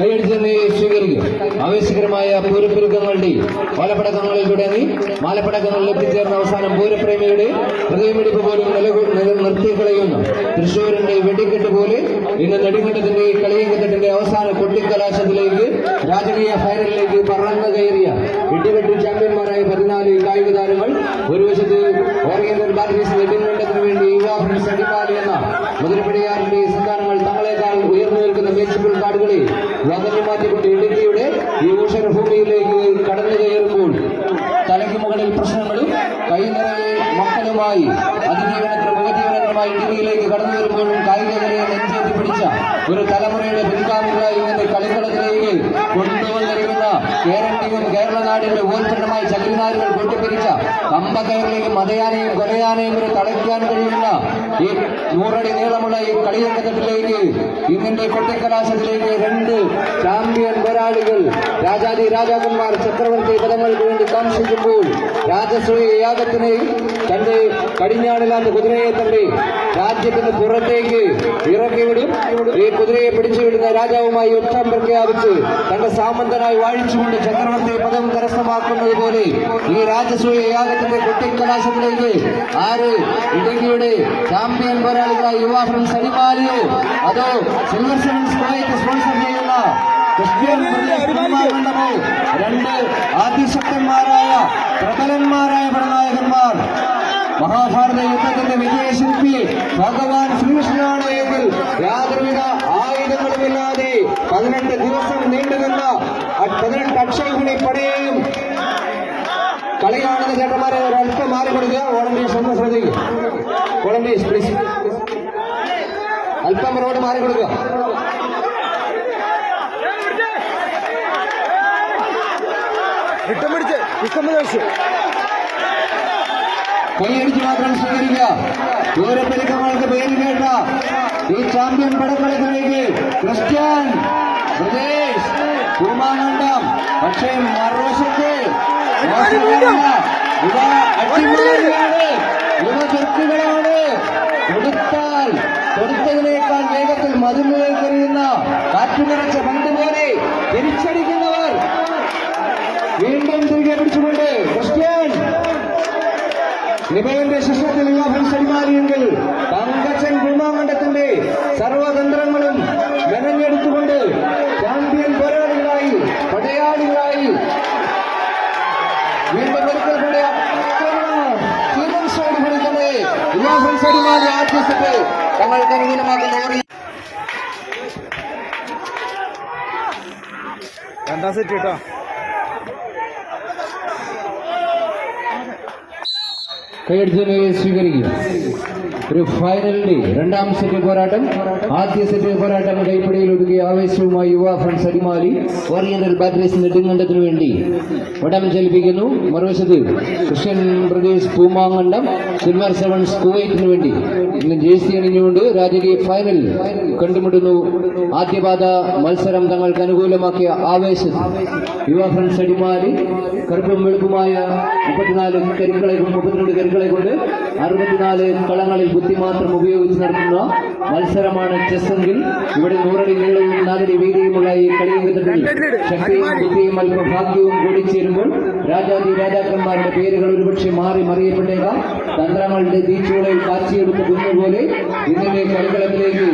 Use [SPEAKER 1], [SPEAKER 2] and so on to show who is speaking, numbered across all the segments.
[SPEAKER 1] കൈയടിച്ചെന്ന് സ്വീകരിക്കും. ആവേശകരമായ പൂരപ്പെരുക്കങ്ങളുടെ മാലപ്പടക്കങ്ങളിലൂടെ തുടങ്ങി മാലപ്പടക്കങ്ങളിൽ എത്തിച്ചേർന്ന അവസാനം പൂരപ്രേമിയുടെ ഹൃദയമിടിപ്പ് പോലും നിർത്തിക്കളയുന്നു തൃശൂരിന്റെ വെടിക്കെട്ട് പോലെ ഇന്ന് നെടുങ്കണ്ടത്തിന്റെ കളിയങ്കത്തിന്റെ അവസാന കൊട്ടിക്കലാശത്തിലേക്ക് രാജകീയ ഫൈനലിലേക്ക് പറന്നു കയറിയ വെട്ടിവെട്ടി ചാമ്പ്യന്മാരായ പതിനാല് കായിക താരങ്ങൾ ഒരു വശത്ത് ഓറിയന്റൽ ബാറ്ററീസ് നെടുങ്കണ്ടത്തിന് വേണ്ടി യുവാ ഫ്രണ്ട്സ് എന്ന മുതിരപ്പടിയാറിന്റെ സന്താനങ്ങൾ തങ്ങളെക്കാൾ ഉയർന്നു നിൽക്കുന്ന മേച്ചിപ്പിൾ കാടുകളെ വകഞ്ഞു മാറ്റിക്കൊണ്ട് ഇടുക്കിയുടെ ഈ ഭൂമിയിലേക്ക് കടന്നു കയറുമ്പോൾ തലയ്ക്ക് മുകളിൽ പ്രശ്നങ്ങളും കൈ നിറയെ മക്കളുമായി അതിജീവനത്തിന് ഉപജീവനത്തിനുമായി ഇടുക്കിയിലേക്ക് കടന്നു വരുമ്പോഴും കായിക നിലയെ നെഞ്ചേറ്റി പിടിച്ച ഒരു തലമുറയുടെ പിൻഗാമികളായി ഇങ്ങനെ കളിക്കളത്തിലേക്ക് കേരളീയം കേരള നാടിന്റെ ഊർജമായി ചകിരിനാരുകൾ കൂട്ടിപ്പിരിച്ച കമ്പക്കയറിലെയും മതയാനെയും കൊലയാനെയും വരെ തളയ്ക്കാൻ കഴിയുന്ന ഈ നൂറടി നീളമുള്ള ഈ കളിയങ്കത്തിലേക്ക് ഇന്നിന്റെ കൊട്ടിക്കലാശത്തിലേക്ക് രണ്ട് ചാമ്പ്യൻ പോരാളികൾ രാജാജി രാജാക്കന്മാർ ചക്രവർത്തി പദങ്ങൾക്ക് വേണ്ടി കാംക്ഷിക്കുമ്പോൾ രാജശ്രീ യാഗത്തിനെ തന്റെ കടിഞ്ഞാണിലാണ് കുതിരയെ തന്റെ രാജ്യത്തിന് പുറത്തേക്ക് ഇറക്കിവിടും. ഈ കുതിരയെ പിടിച്ചുവിടുന്ന രാജാവുമായി യുദ്ധം പ്രഖ്യാപിച്ച് തന്റെ സാമന്തനായി വാഴിച്ചുകൊണ്ട് ചക്രവർത്തി പദം കരസ്ഥമാക്കുന്നത് പോലെ ഈ രാജസൂയ യാഗത്തിന്റെ കുട്ടിക്കലാശത്തിലേക്ക് ആര് ഇടുക്കിയുടെ ചാമ്പ്യൻ പോരാളികളായ യുവാ സലിമാലിയോ അതോ സിൽവർ സെവൻസ് കോയറ്റ് സ്പോൺസർ ചെയ്യുന്ന ക്രിസ്ത്യൻ മണ്ഡപോ? രണ്ട് ആദിശക്തന്മാരായ പ്രബലന്മാരായ പടനായകന്മാർ. മഹാഭാരത യുദ്ധത്തിന്റെ വിജയശില്പി ഭഗവാൻ കളിയാണെന്ന് ചേട്ടന്മാരെ ഒരല്പം മാറി കൊടുക്കുക വോളണ്ടീസ് ഒന്ന് ശ്രദ്ധിക്കുക വോളണ്ടീസ് പ്ലീസ് അല്പം റോഡ് മാറി കൊടുക്കുക
[SPEAKER 2] വിട്ടം പിടിച്ച് വിസമ്മതിച്ചു
[SPEAKER 1] കൈയടിച്ച് മാത്രം സ്വീകരിക്കുക ദൂരപ്പെരുക്കങ്ങൾക്ക് പേര് കേട്ട ഈ ചാമ്പ്യൻ പടക്കളത്തിലേക്ക് ക്രിസ്ത്യൻ പ്രദേശ് കുമാനന്ദം പക്ഷേ മറുവശത്ത് ചെറുക്കുകളാണ് കൊടുത്താൽ കൊടുത്തതിനേക്കാൾ വേഗത്തിൽ മരുന്നുകൾ കറിയുന്ന കാറ്റു നിറച്ച പന്ത് പോലെ തിരിച്ചടിക്കുന്നവർ വീണ്ടും തിരികെ പിടിച്ചുകൊണ്ട് ക്രിസ്ത്യൻ നിബലന്റെ ശിഷ്യത്തിൽ വിവാഹം സരിമാരിയെങ്കിൽ തങ്കച്ചൻ കുമാമണ്ഡത്തിന്റെ സർവതന്ത്രങ്ങളും മെനഞ്ഞെടുത്തുകൊണ്ട് ചാമ്പ്യൻ പോരാളികളായി പടയാളികളായി യുവാഫൻ സരിമാരി ആദ്യ സെറ്റ് തങ്ങൾക്ക് അനുകൂലമാക്കുന്ന ഓറി
[SPEAKER 2] രണ്ടാം സെറ്റ് കേട്ടോ
[SPEAKER 1] ഫൈനൽ ഡേ ഒരു രണ്ടാം സെറ്റ് പോരാട്ടം ആദ്യ സെറ്റ് പോരാട്ടം കൈപ്പടിയിൽ ഒതുങ്ങിയ ആവേശവുമായി Yuva friends Adimali oriental batteries നെടുങ്കണ്ടത്തിന് വേണ്ടി വടം ചലിപ്പിക്കുന്നു. മറുവശത്ത് Christian brothers Poomankandam silver sevens കുവൈറ്റിനു വേണ്ടി ഇന്ന് ജേഴ്സി അണിഞ്ഞുകൊണ്ട് രാജകീയ ഫൈനൽ കണ്ടുമുട്ടുന്നു. ആദ്യപാദ മത്സരം തങ്ങൾക്ക് അനുകൂലമാക്കിയ ആവേശം യുവ ഫ്രണ്ട്സ് അടിമാലി കറുപ്പും വെളുപ്പുമായ മുപ്പത്തിനാല് കരുക്കളെ മുപ്പത്തിരണ്ട് കരുക്കളെ കൊണ്ട് അറുപത്തിനാല് കളങ്ങളിൽ ബുദ്ധി മാത്രം ഉപയോഗിച്ച് നടത്തുന്ന മത്സരമാണ് ചെസ് എങ്കിൽ. ഇവിടെ നൂറടി നീളവും നാലടി വീതിയുമുള്ള ഈ കളിയങ്കത്തിൽ ശക്തിയും ബുദ്ധിയും അല്പം ഭാഗ്യവും കൂടിച്ചേരുമ്പോൾ രാജാതി രാജാക്കന്മാരുടെ പേരുകൾ ഒരുപക്ഷെ മാറി മറിയപ്പെട്ടേക്കാം. തന്ത്രങ്ങളുടെ തീച്ചുളയിൽ കാച്ചിയെടുത്ത കുന്നുപോലെ ഇന്നലെ കളിക്കളത്തിലേക്ക്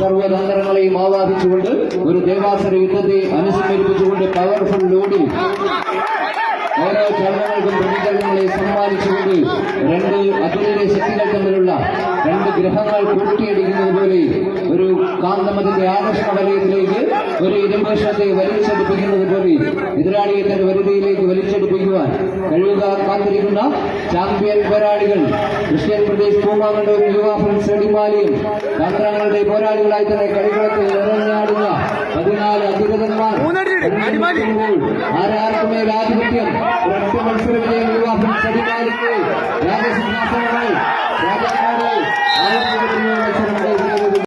[SPEAKER 1] സർവ്വതന്ത്രങ്ങളെയും ആവാഹിച്ചുകൊണ്ട് ഒരു ദേവാസുര യുദ്ധത്തെ അനുസ്മരിപ്പിച്ചുകൊണ്ട് പവർഫുൾ ലോഡിൽ ഓരോ ചലനങ്ങൾക്കും പ്രതികരണങ്ങളെ സമ്മാനിച്ചുകൊണ്ട് രണ്ട് അതുല്യ ശക്തികൾ തമ്മിലുള്ള രണ്ട് ഗ്രഹങ്ങൾ കൂട്ടിയടിക്കുന്നത് പോലെ ഒരു കാന്തമതിന്റെ ആകർഷണ വലയത്തിലേക്ക് ഒരു ഇരുമ്പക്ഷത്തെ വലിച്ചെടുപ്പിക്കുന്നത് പോലെ എതിരാളിയെ തന്റെ വരുതിയിലേക്ക് വലിച്ചെടുപ്പിക്കുവാൻ കഴിയുക കാത്തിരിക്കുന്ന ചാമ്പ്യൻ പോരാളികൾ. ക്രിസ്ത്യൻ പ്രദേശ് പൂമാമണ്ഡവും യുവ ഫ്രണ്ട്സ് എടിമാലിയും തന്ത്രങ്ങളുടെ പോരാളികളായി തന്നെ കളികളത്തിൽ നിറഞ്ഞാടുന്ന പതിനാല് അധികൃതന്മാർ. ആരാർക്കുമേൽ ആധിപത്യം ഒറ്റ മത്സര വിജയം രാജസിംഹാസനങ്ങൾ രാജാക്കാട് ആവർത്തിക്കുന്ന മത്സരങ്ങൾ